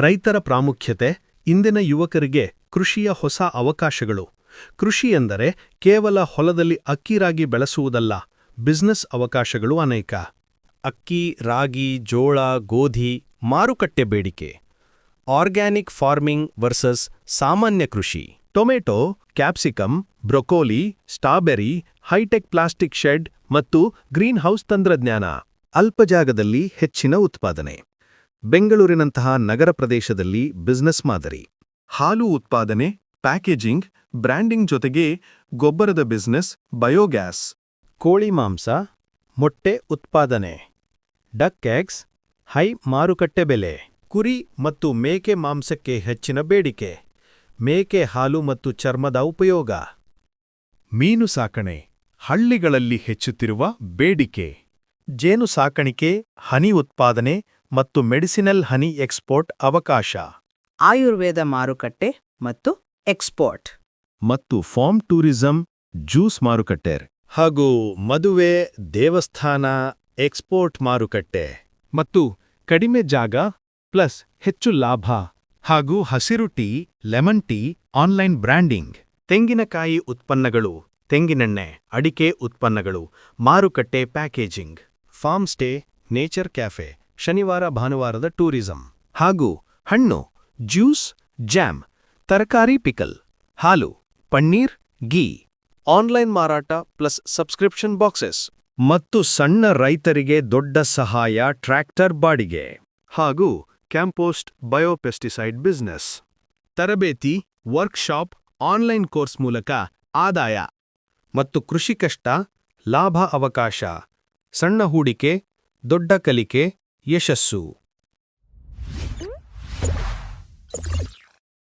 ರೈತರ ಪ್ರಾಮುಖ್ಯತೆ, ಇಂದಿನ ಯುವಕರಿಗೆ ಕೃಷಿಯ ಹೊಸ ಅವಕಾಶಗಳು. ಕೃಷಿ ಎಂದರೆ ಕೇವಲ ಹೊಲದಲ್ಲಿ ಅಕ್ಕಿ ರಾಗಿ ಬೆಳೆಸುವುದಲ್ಲ, ಬಿಸ್ನೆಸ್ ಅವಕಾಶಗಳು ಅನೇಕ. ಅಕ್ಕಿ, ರಾಗಿ, ಜೋಳ, ಗೋಧಿ, ಮಾರುಕಟ್ಟೆ ಬೇಡಿಕೆ. ಆರ್ಗ್ಯಾನಿಕ್ ಫಾರ್ಮಿಂಗ್ ವರ್ಸಸ್ ಸಾಮಾನ್ಯ ಕೃಷಿ. Tomato, capsicum, broccoli, strawberry, hi-tech plastic shed ಮತ್ತು ಗ್ರೀನ್ ಹೌಸ್ ತಂತ್ರಜ್ಞಾನ. ಅಲ್ಪ ಜಾಗದಲ್ಲಿ ಹೆಚ್ಚಿನ ಉತ್ಪಾದನೆ. ಬೆಂಗಳೂರಿನಂತಹ ನಗರ ಪ್ರದೇಶದಲ್ಲಿ ಬಿಸ್ನೆಸ್ ಮಾದರಿ. ಹಾಲು ಉತ್ಪಾದನೆ, ಪ್ಯಾಕೇಜಿಂಗ್, ಬ್ರ್ಯಾಂಡಿಂಗ್ ಜೊತೆಗೆ ಗೊಬ್ಬರದ ಬಿಸ್ನೆಸ್, ಬಯೋಗ್ಯಾಸ್. ಕೋಳಿ ಮಾಂಸ, ಮೊಟ್ಟೆ ಉತ್ಪಾದನೆ. ಡಕ್ ಎಗ್ಸ್, ಹೈ ಮಾರುಕಟ್ಟೆ ಬೆಲೆ. ಕುರಿ ಮತ್ತು ಮೇಕೆ ಮಾಂಸಕ್ಕೆ ಹೆಚ್ಚಿನ ಬೇಡಿಕೆ. ಮೇಕೆ ಹಾಲು ಮತ್ತು ಚರ್ಮದ ಉಪಯೋಗ. ಮೀನು ಸಾಕಣೆ, ಹಳ್ಳಿಗಳಲ್ಲಿ ಹೆಚ್ಚುತ್ತಿರುವ ಬೇಡಿಕೆ. ಜೇನು ಸಾಕಾಣಿಕೆ ಹನಿ ಉತ್ಪಾದನೆ ಮತ್ತು ಮೆಡಿಸಿನಲ್ ಹನಿ ಎಕ್ಸ್ಪೋರ್ಟ್ ಅವಕಾಶ. ಆಯುರ್ವೇದ ಮಾರುಕಟ್ಟೆ ಮತ್ತು ಎಕ್ಸ್ಪೋರ್ಟ್. ಮತ್ತು ಫಾರ್ಮ್ ಟೂರಿಸಂ ಜ್ಯೂಸ್ ಮಾರುಕಟ್ಟೆ. ಹಾಗೂ ಮದುವೆ ದೇವಸ್ಥಾನ ಎಕ್ಸ್ಪೋರ್ಟ್ ಮಾರುಕಟ್ಟೆ. ಮತ್ತು ಕಡಿಮೆ ಜಾಗ ಪ್ಲಸ್ ಹೆಚ್ಚು ಲಾಭ ಹಾಗೂ ಹಸಿರು tea lemon tea online branding. ತೆಂಗಿನಕಾಯಿ ಉತ್ಪನ್ನಗಳು ತೆಂಗಿನೆಣ್ಣೆ ಅಡಿಕೆ ಉತ್ಪನ್ನಗಳು ಮಾರುಕಟ್ಟೆ packaging. Farm stay, nature cafe, ಶನಿವಾರ ಭಾನುವಾರದ ಟೂರಿಸಂ. ಹಾಗೂ ಹಣ್ಣು, ಜ್ಯೂಸ್, ಜಾಮ್, ತರಕಾರಿ ಪಿಕಲ್, ಹಾಲು, ಪನ್ನೀರ್, ಗೀ. ಆನ್ಲೈನ್ ಮಾರಾಟ ಪ್ಲಸ್ ಸಬ್ಸ್ಕ್ರಿಪ್ಷನ್ ಬಾಕ್ಸಸ್. ಮತ್ತು ಸಣ್ಣ ರೈತರಿಗೆ ದೊಡ್ಡ ಸಹಾಯ ಟ್ರ್ಯಾಕ್ಟರ್ ಬಾಡಿಗೆ. ಹಾಗೂ ಕ್ಯಾಂಪೋಸ್ಟ್ ಬಯೋಪೆಸ್ಟಿಸೈಡ್ ಬಿಸ್ನೆಸ್. ತರಬೇತಿ, ವರ್ಕ್ಶಾಪ್, ಆನ್ಲೈನ್ ಕೋರ್ಸ್ ಮೂಲಕ ಆದಾಯ. ಮತ್ತು ಕೃಷಿ ಕಷ್ಟ, ಲಾಭ ಅವಕಾಶ. ಸಣ್ಣ ಹೂಡಿಕೆ ದೊಡ್ಡ ಕಲಿಕೆ ಯಶಸ್ಸು.